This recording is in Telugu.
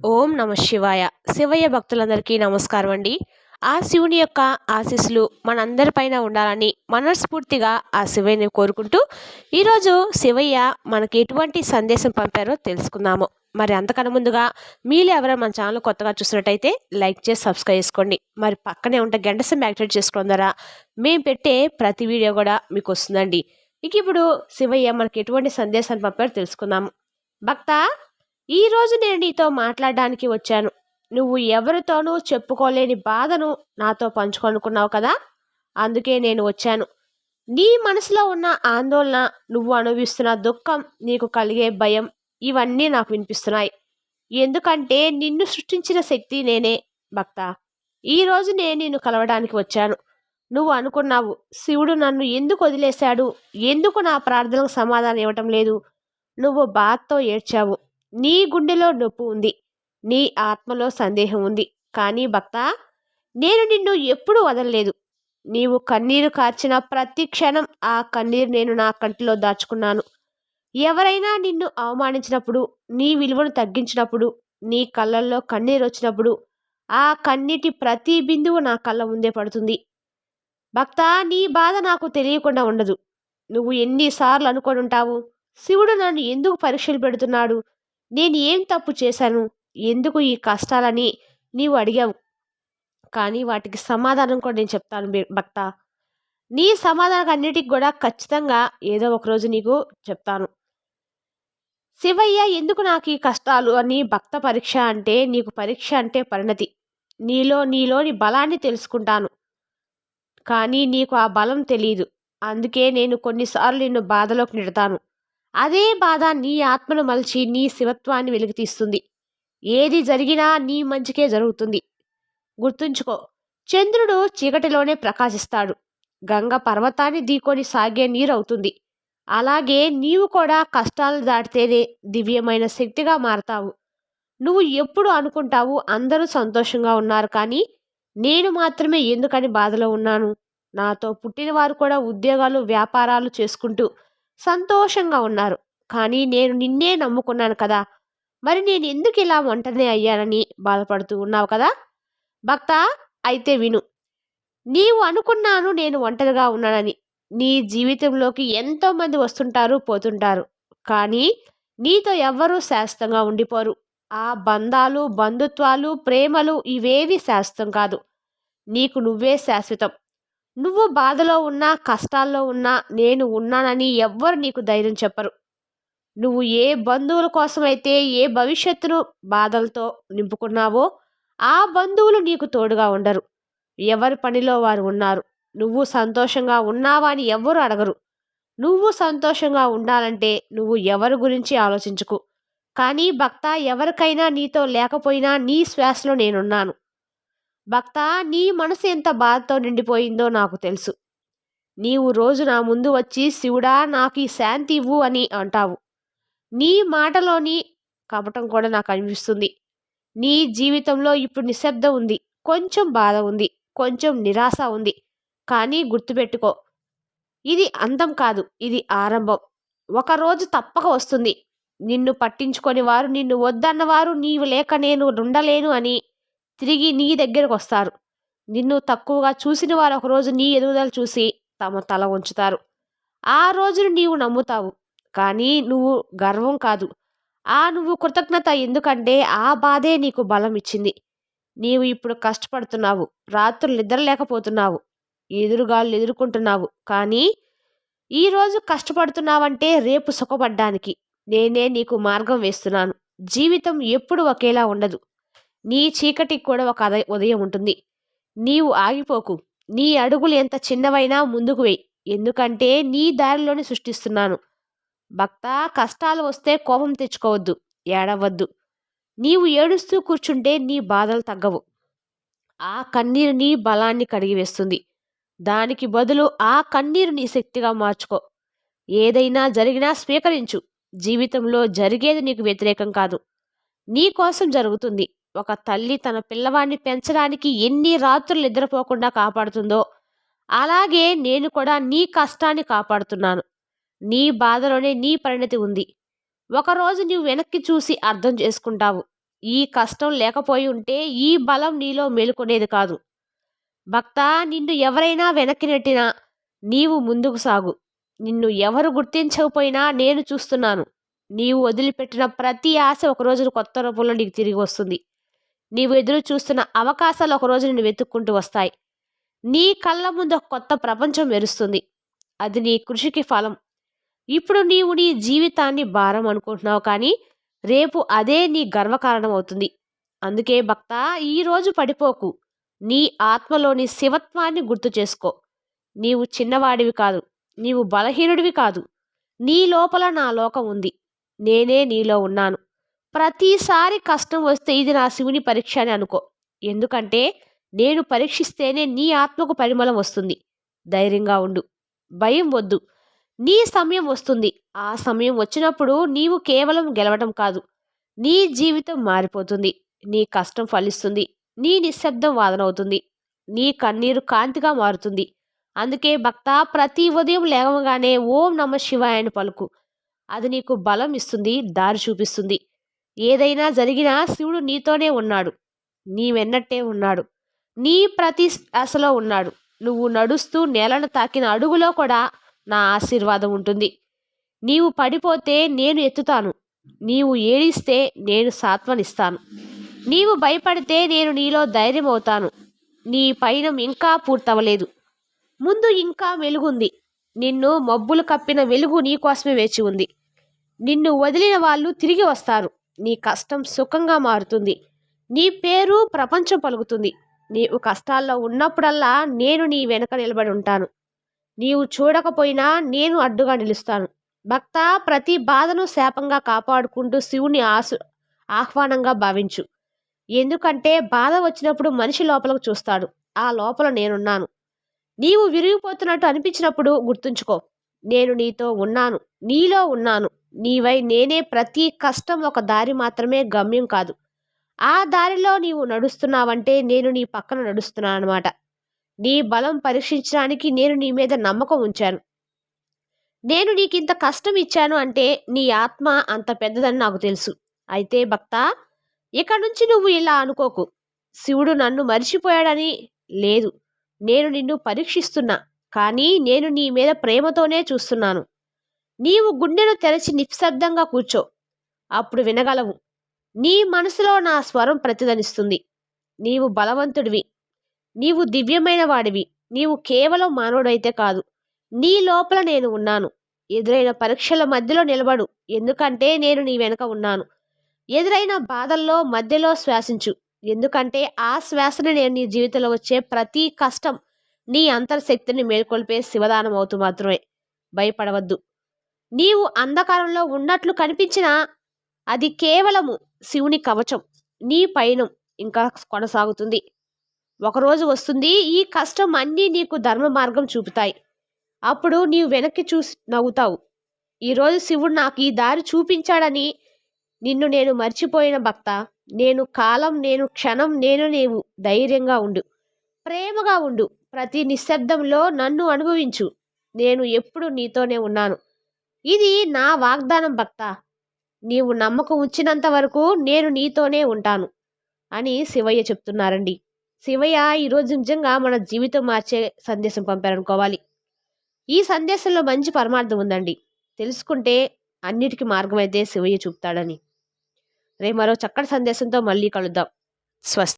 ఓం నమ శివాయ. శివయ్య భక్తులందరికీ నమస్కారం అండి. ఆ శివుని యొక్క ఆశీస్సులు మనందరిపైన ఉండాలని మనస్ఫూర్తిగా ఆ శివయ్యని కోరుకుంటూ ఈరోజు శివయ్య మనకి ఎటువంటి సందేశం పంపారో తెలుసుకుందాము. మరి అంతకన్నా ముందుగా మీరు ఎవరైనా మన ఛానల్ కొత్తగా చూసినట్టయితే లైక్ చేసి సబ్స్క్రైబ్ చేసుకోండి. మరి పక్కనే ఉంటే గంట సింబల్ యాక్టివేట్ చేసుకోవడం ద్వారా మేము పెట్టే ప్రతి వీడియో కూడా మీకు వస్తుందండి. ఇక ఇప్పుడు శివయ్య మనకి ఎటువంటి సందేశాన్ని పంపారో తెలుసుకుందాము. భక్త ఈరోజు నేను నీతో మాట్లాడడానికి వచ్చాను. నువ్వు ఎవరితోనూ చెప్పుకోలేని బాధను నాతో పంచుకొనుకున్నావు కదా? అందుకే నేను వచ్చాను. నీ మనసులో ఉన్న ఆందోళన నువ్వు అనుభవిస్తున్న దుఃఖం నీకు కలిగే భయం ఇవన్నీ నాకు వినిపిస్తున్నాయి. ఎందుకంటే నిన్ను సృష్టించిన శక్తి నేనే భక్త. ఈరోజు నేను నిన్ను కలవడానికి వచ్చాను. నువ్వు అనుకున్నావు శివుడు నన్ను ఎందుకు వదిలేశాడు? ఎందుకు నా ప్రార్థనకు సమాధానం ఇవ్వటం లేదు? నువ్వు బాధతో ఏడ్చావు. నీ గుండెలో నొప్పు ఉంది. నీ ఆత్మలో సందేహం ఉంది. కానీ భక్త నేను నిన్ను ఎప్పుడూ వదలలేదు. నీవు కన్నీరు కార్చిన ప్రతి క్షణం ఆ కన్నీరు నేను నా కంటిలో దాచుకున్నాను. ఎవరైనా నిన్ను అవమానించినప్పుడు నీ విలువను తగ్గించినప్పుడు నీ కళ్ళల్లో కన్నీరు వచ్చినప్పుడు ఆ కన్నీటి ప్రతి బిందువు నా కళ్ళ ముందే పడుతుంది. భక్త నీ బాధ నాకు తెలియకుండా ఉండదు. నువ్వు ఎన్నిసార్లు అనుకొని ఉంటావు శివుడు నన్ను ఎందుకు పరీక్షలు పెడుతున్నాడు? నేను ఏం తప్పు చేశాను? ఎందుకు ఈ కష్టాలని నీవు అడిగావు? కానీ వాటికి సమాధానం కూడా నేను చెప్తాను భక్త. నీ సమాధానం అన్నిటికి కూడా ఖచ్చితంగా ఏదో ఒక రోజు నీకు చెప్తాను. శివయ్య ఎందుకు నాకు ఈ కష్టాలు అని భక్త పరీక్ష అంటే నీకు పరీక్ష అంటే పరిణతి. నీలో నీలోని బలాన్ని తెలుసుకుంటాను. కానీ నీకు ఆ బలం తెలియదు అందుకే నేను కొన్నిసార్లు నిన్ను బాధలోకి నెడతాను. అదే బాధ నీ ఆత్మను మలిచి నీ శివత్వాన్ని వెలికితీస్తుంది. ఏది జరిగినా నీ మంచికే జరుగుతుంది. గుర్తుంచుకో చంద్రుడు చీకటిలోనే ప్రకాశిస్తాడు. గంగ పర్వతాన్ని దీకొని సాగే నీరవుతుంది అలాగే నీవు కూడా కష్టాలు దాటితేనే దివ్యమైన శక్తిగా మారతావు. నువ్వు ఎప్పుడు అనుకుంటావు అందరూ సంతోషంగా ఉన్నారు కానీ నేను మాత్రమే ఎందుకని బాధలో ఉన్నాను? నాతో పుట్టినవారు కూడా ఉద్యోగాలు వ్యాపారాలు చేసుకుంటూ సంతోషంగా ఉన్నారు. కానీ నేను నిన్నే నమ్ముకున్నాను కదా! మరి నేను ఎందుకు ఇలా ఒంటరినే అయ్యానని బాధపడుతూ ఉన్నావు కదా! భక్త అయితే విను. నీవు అనుకున్నాను నేను ఒంటరిగా ఉన్నానని. నీ జీవితంలోకి ఎంతోమంది వస్తుంటారు పోతుంటారు. కానీ నీతో ఎవ్వరూ శాశ్వతంగా ఉండిపోరు. ఆ బంధాలు బంధుత్వాలు ప్రేమలు ఇవేవి శాశ్వతం కాదు. నీకు నువ్వే శాశ్వతం. నువ్వు బాధలో ఉన్నా కష్టాల్లో ఉన్నా నేను ఉన్నానని ఎవ్వరు నీకు ధైర్యం చెప్పరు. నువ్వు ఏ బంధువుల కోసమైతే ఏ భవిష్యత్తును బాధలతో నింపుకున్నావో ఆ బంధువులు నీకు తోడుగా ఉండరు. ఎవరి పనిలో వారు ఉన్నారు నువ్వు సంతోషంగా ఉన్నావా అని ఎవ్వరు అడగరు. నువ్వు సంతోషంగా ఉండాలంటే నువ్వు ఎవరి గురించి ఆలోచించుకు. కానీ భక్త ఎవరికైనా నీతో లేకపోయినా నీ శ్వాసలో నేనున్నాను. భక్త నీ మనసు ఎంత బాధతో నిండిపోయిందో నాకు తెలుసు. నీవు రోజు నా ముందు వచ్చి శివుడా నాకు ఈ శాంతి ఇవ్వు అని అంటావు. నీ మాటలోని కపటం కూడా నాకు అనిపిస్తుంది. నీ జీవితంలో ఇప్పుడు నిశ్శబ్దం ఉంది. కొంచెం బాధ ఉంది. కొంచెం నిరాశ ఉంది. కానీ గుర్తుపెట్టుకో ఇది అంతం కాదు. ఇది ఆరంభం. ఒకరోజు తప్పక వస్తుంది. నిన్ను పట్టించుకొని వారు నిన్ను వద్దన్నవారు నీవు లేక నేను ఉండలేను అని తిరిగి నీ దగ్గరకు వస్తారు నిన్ను తక్కువగా చూసిన వారు ఒకరోజు నీ ఎదుగుదల చూసి తమ తల ఉంచుతారు ఆ రోజును నీవు నమ్ముతావు. కానీ నువ్వు గర్వం కాదు. ఆ నువ్వు కృతజ్ఞత ఎందుకంటే ఆ బాధే నీకు బలం ఇచ్చింది నీవు ఇప్పుడు కష్టపడుతున్నావు. రాత్రులు నిద్రలేకపోతున్నావు. ఎదురుగాళ్ళు ఎదుర్కొంటున్నావు. కానీ ఈరోజు కష్టపడుతున్నావంటే రేపు సుఖపడ్డానికి నేనే నీకు మార్గం వేస్తున్నాను. జీవితం ఎప్పుడు ఒకేలా ఉండదు. నీ చీకటికి కూడా ఒక ఉదయం ఉంటుంది. నీవు ఆగిపోకు. నీ అడుగులు ఎంత చిన్నవైనా ముందుకు వెయ్యి ఎందుకంటే నీ దారిలోనే సృష్టిస్తున్నాను. భక్త కష్టాలు వస్తే కోపం తెచ్చుకోవద్దు. ఏడవద్దు. నీవు ఏడుస్తూ కూర్చుంటే నీ బాధలు తగ్గవు. ఆ కన్నీరు నీ బలాన్ని కడిగివేస్తుంది దానికి బదులు ఆ కన్నీరు నీ శక్తిగా మార్చుకో. ఏదైనా జరిగినా స్వీకరించు. జీవితంలో జరిగేది నీకు వ్యతిరేకం కాదు. నీ కోసం జరుగుతుంది. ఒక తల్లి తన పిల్లవాడిని పెంచడానికి ఎన్ని రాత్రులు నిద్రపోకుండా కాపాడుతుందో అలాగే నేను కూడా నీ కష్టాన్ని కాపాడుతున్నాను. నీ బాధలోనే నీ పరిణతి ఉంది. ఒకరోజు నువ్వు వెనక్కి చూసి అర్థం చేసుకుంటావు. ఈ కష్టం లేకపోయి ఉంటే ఈ బలం నీలో మేలుకునేది కాదు. భక్త నిన్ను ఎవరైనా వెనక్కి నెట్టినా నీవు ముందుకు సాగు. నిన్ను ఎవరు గుర్తించకపోయినా నేను చూస్తున్నాను. నీవు వదిలిపెట్టిన ప్రతి ఆశ ఒకరోజు కొత్త రూపంలో నీకు తిరిగి వస్తుంది. నీవు ఎదురు చూస్తున్న అవకాశాలు ఒక రోజు నిన్ను వెతుక్కుంటూ వస్తాయి. నీ కళ్ళ ముందు ఒక కొత్త ప్రపంచం మెరుస్తుంది. అది నీ కృషికి ఫలం. ఇప్పుడు నీవు నీ జీవితాన్ని భారం అనుకుంటున్నావు కానీ రేపు అదే నీ గర్వకారణం అవుతుంది అందుకే భక్త ఈరోజు పడిపోకు. నీ ఆత్మలోని శివత్వాన్ని గుర్తు చేసుకో. నీవు చిన్నవాడివి కాదు. నీవు బలహీనుడివి కాదు. నీ లోపల నా లోకం ఉంది. నేనే నీలో ఉన్నాను. ప్రతిసారి కష్టం వస్తే ఇది నా శివుని పరీక్ష అని అనుకో. ఎందుకంటే నేను పరీక్షిస్తేనే నీ ఆత్మకు పరిమళం వస్తుంది. ధైర్యంగా ఉండు. భయం వద్దు. నీ సమయం వస్తుంది. ఆ సమయం వచ్చినప్పుడు నీవు కేవలం గెలవడం కాదు. నీ జీవితం మారిపోతుంది. నీ కష్టం ఫలిస్తుంది. నీ నిశ్శబ్దం వాదనవుతుంది నీ కన్నీరు కాంతిగా మారుతుంది. అందుకే భక్త ప్రతి ఉదయం లేవగానే ఓం నమ శివాయ అని పలుకు. అది నీకు బలం ఇస్తుంది దారి చూపిస్తుంది. ఏదైనా జరిగినా శివుడు నీతోనే ఉన్నాడు. నీ వెన్నట్టే ఉన్నాడు. నీ ప్రతి ఆశలో ఉన్నాడు. నువ్వు నడుస్తూ నేలను తాకిన అడుగులో కూడా నా ఆశీర్వాదం ఉంటుంది. నీవు పడిపోతే నేను ఎత్తుతాను. నీవు ఏడిస్తే నేను సాత్వనిస్తాను. నీవు భయపడితే నేను నీలో ధైర్యం అవుతాను నీ పయనం ఇంకా పూర్తవలేదు. ముందు ఇంకా వెలుగుంది. నిన్ను మబ్బులు కప్పిన వెలుగు నీకోసమే వేచి ఉంది. నిన్ను వదిలిన వాళ్ళు తిరిగి వస్తారు. నీ కష్టం సుఖంగా మారుతుంది. నీ పేరు ప్రపంచం పలుకుతుంది. నీవు కష్టాల్లో ఉన్నప్పుడల్లా నేను నీ వెనక నిలబడి ఉంటాను. నీవు చూడకపోయినా నేను అడ్డుగా నిలుస్తాను. భక్త ప్రతి బాధను శాపంగా కాపాడుకుంటూ శివుని ఆసు ఆహ్వానంగా భావించు. ఎందుకంటే బాధ వచ్చినప్పుడు మనిషి లోపలకు చూస్తాడు. ఆ లోపల నేనున్నాను. నీవు విరిగిపోతున్నట్టు అనిపించినప్పుడు గుర్తుంచుకో. నేను నీతో ఉన్నాను. నీలో ఉన్నాను. నీవై నేనే ప్రతి కష్టం ఒక దారి మాత్రమే గమ్యం కాదు. ఆ దారిలో నీవు నడుస్తున్నావంటే నేను నీ పక్కన నడుస్తున్నాను అనమాట నీ బలం పరీక్షించడానికి నేను నీ మీద నమ్మకం ఉంచాను. నేను నీకు ఇంత కష్టం ఇచ్చాను అంటే నీ ఆత్మ అంత పెద్దదని నాకు తెలుసు. అయితే భక్త ఇక నుంచి నువ్వు ఇలా అనుకోకు. శివుడు నన్ను మర్చిపోయాడని లేదు. నేను నిన్ను పరీక్షిస్తున్నా కానీ నేను నీ మీద ప్రేమతోనే చూస్తున్నాను. నీవు గుండెను తెరచి నిశ్శబ్దంగా కూర్చో. అప్పుడు వినగలవు. నీ మనసులో నా స్వరం ప్రతిధనిస్తుంది నీవు బలవంతుడివి. నీవు దివ్యమైన వాడివి. నీవు కేవలం మానవుడైతే కాదు. నీ లోపల నేను ఉన్నాను. ఎదురైన పరీక్షల మధ్యలో నిలబడు. ఎందుకంటే నేను నీ వెనుక ఉన్నాను. ఎదురైన బాధల్లో మధ్యలో శ్వాసించు. ఎందుకంటే ఆ శ్వాసని నేను నీ జీవితంలో వచ్చే ప్రతి కష్టం నీ అంతర్శక్తిని మేల్కొల్పే శివదానం అవుతూ మాత్రమే. భయపడవద్దు. నీవు అంధకారంలో ఉన్నట్లు కనిపించినా అది కేవలము శివుని కవచం నీ పయనం ఇంకా కొనసాగుతుంది. ఒకరోజు వస్తుంది ఈ కష్టం అన్నీ నీకు ధర్మ మార్గం చూపుతాయి. అప్పుడు నీవు వెనక్కి చూసి నవ్వుతావు. ఈరోజు శివుడు నాకు ఈ దారి చూపించాడని నిన్ను నేను మర్చిపోయిన భక్త. నేను కాలం నేను క్షణం నేను నీవు ధైర్యంగా ఉండు. ప్రేమగా ఉండు. ప్రతి నిశ్శబ్దంలో నన్ను అనుభవించు. నేను ఎప్పుడు నీతోనే ఉన్నాను. ఇది నా వాగ్దానం భక్త. నీవు నమ్మకం ఉంచినంత వరకు నేను నీతోనే ఉంటాను అని శివయ్య చెప్తున్నారండి. శివయ్య ఈరోజు నిజంగా మన జీవితం మార్చే సందేశం పంపారనుకోవాలి. ఈ సందేశంలో మంచి పరమార్థం ఉందండి. తెలుసుకుంటే అన్నిటికీ మార్గం అయితే శివయ్య చూపుతాడని. రేపు మరో చక్కటి సందేశంతో మళ్ళీ కలుద్దాం. స్వస్తి